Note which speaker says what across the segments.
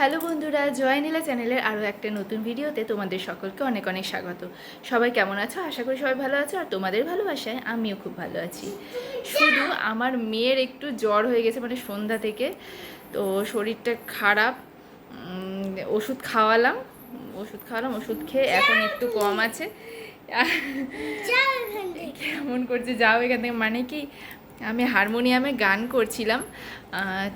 Speaker 1: Hello বন্ধুরা জয় নীলা চ্যানেলের আরও একটা নতুন ভিডিওতে তোমাদের সকলকে অনেক অনেক স্বাগত। সবাই কেমন আছো? আশা করি সবাই ভালো আছো আর তোমাদের ভালোবাসায় আমিও খুব ভালো আছি। শুধু আমার মেয়ের একটু জ্বর হয়ে গেছে মানে সন্ধ্যা থেকে তো শরীরটা খারাপ ওষুধ খাওয়ালাম ওষুধ খাওয়ালাম ওষুধ খেয়ে এখন একটু কম আছে। কেমন করছে? যাও এখান থেকে। মানে কি আমি হারমোনিয়ামে গান করছিলাম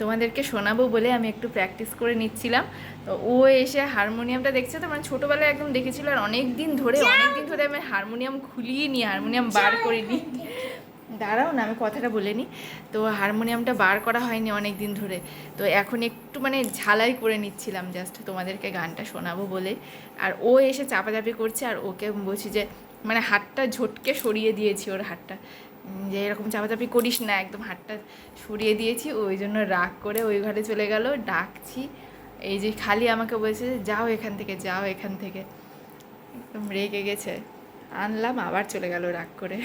Speaker 1: তোমাদেরকে শোনাবো বলে আমি একটু প্র্যাকটিস করে নিচ্ছিলাম। তো ও এসে হারমোনিয়ামটা দেখছে তো মানে ছোটোবেলায় একদম দেখেছিল আর অনেক দিন ধরে অনেক দিন ধরে আমি হারমোনিয়াম খুলিয়ে নি হারমোনিয়াম বার করে নিই। দাঁড়াও না আমি কথাটা বলে নিই। তো হারমোনিয়ামটা বার করা হয়নি অনেক দিন ধরে। তো এখন একটু মানে ঝালাই করে নিচ্ছিলাম জাস্ট তোমাদেরকে গানটা শোনাবো বলে। আর ও এসে চাপাচাপি করছে আর ওকে বলছি যে মানে হাতটা ঝটকে সরিয়ে দিয়েছি ওর হাতটা। যে এরকম চাপাচাপি করিস না, একদম হাতটা সরিয়ে দিয়েছি, ওই জন্য রাগ করে ওই ঘরে চলে গেল, ডাকছি, এই যে খালি আমাকে বলছে, যাও এখান থেকে, যাও এখান থেকে। একদম রেগে গেছে, আনলাম, আবার চলে গেল রাগ করে।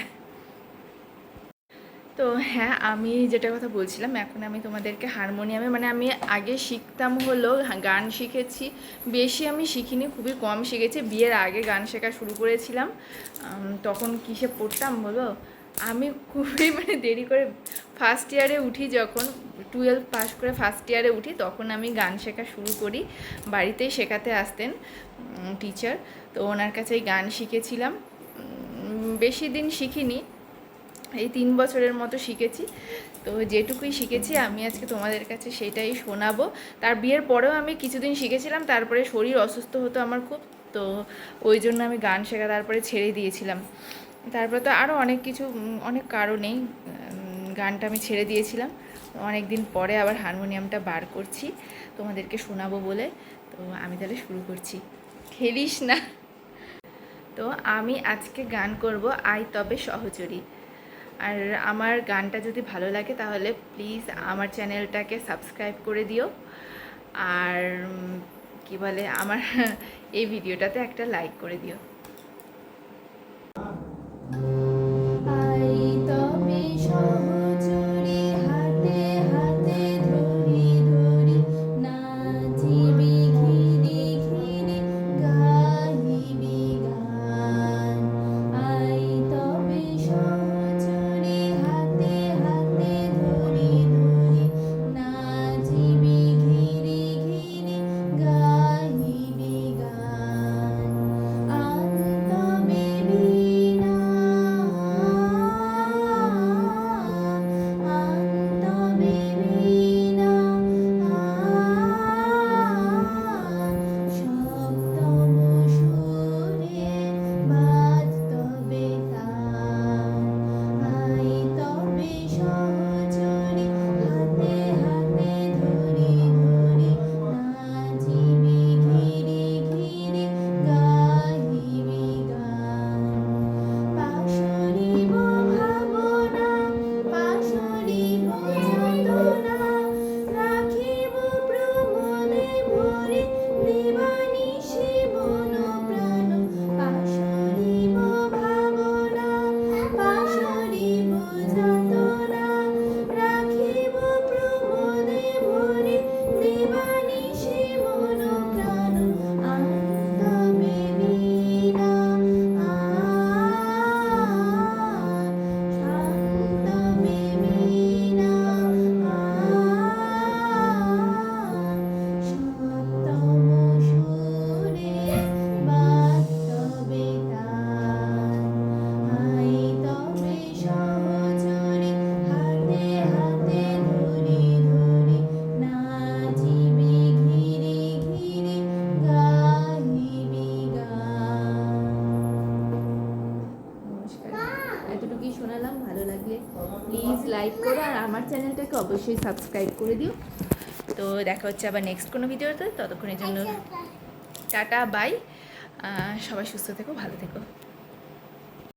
Speaker 1: তো হ্যাঁ আমি যেটা কথা বলছিলাম, এখন আমি তোমাদেরকে হারমোনিয়ামে মানে আমি আগে শিখতাম হলো, গান শিখেছি, বেশি আমি শিখিনি, খুবই কম শিখেছি, বিয়ের আগে গান শেখা শুরু করেছিলাম তখন কিসে পড়তাম বলো? আমি খুবই মানে দেরি করে ফার্স্ট ইয়ারে উঠি যখন টুয়েলভ পাস করে ফার্স্ট ইয়ারে উঠি, তখন আমি গান শেখা শুরু করি। বাড়িতেই শেখাতে আসতেন টিচার তো ওনার কাছেই গান শিখেছিলাম। বেশি দিন শিখিনি, এই তিন বছরের মতো শিখেছি। তো যেটুকুই শিখেছি, আমি আজকে তোমাদের কাছে সেটাই শোনাবো। তার বিয়ের পরেও আমি কিছুদিন শিখেছিলাম, তারপরে শরীর অসুস্থ হতো আমার খুব। তো ওই জন্য আমি গান শেখা তারপরে ছেড়ে দিয়েছিলাম। তারপরে তো আরও অনেক কিছু অনেক কারণেই গানটা আমি ছেড়ে দিয়েছিলাম। অনেক দিন পরে আবার হারমোনিয়ামটা বার করছি, তোমাদেরকে শোনাবো বলে। তো আমি তাহলে শুরু করছি। খেলিস না। তো আমি আজকে গান করব আই তবে সহচরী। আর আমার গানটা যদি ভালো লাগে তাহলে প্লিজ আমার চ্যানেলটাকে সাবস্ক্রাইব করে দিও। আর কি বলে, আমার এই ভিডিওটাতে একটা লাইক করে দিও। শোনালাম ভালো লাগলে প্লিজ লাইক করো আর আমার চ্যানেলটাকে অবশ্যই সাবস্ক্রাইব করে দিও। তো দেখা হচ্ছে আবার নেক্সট কোনো ভিডিওতে ততক্ষণের জন্য টাটা বাই সবাই সুস্থ থেকো ভালো থেকো।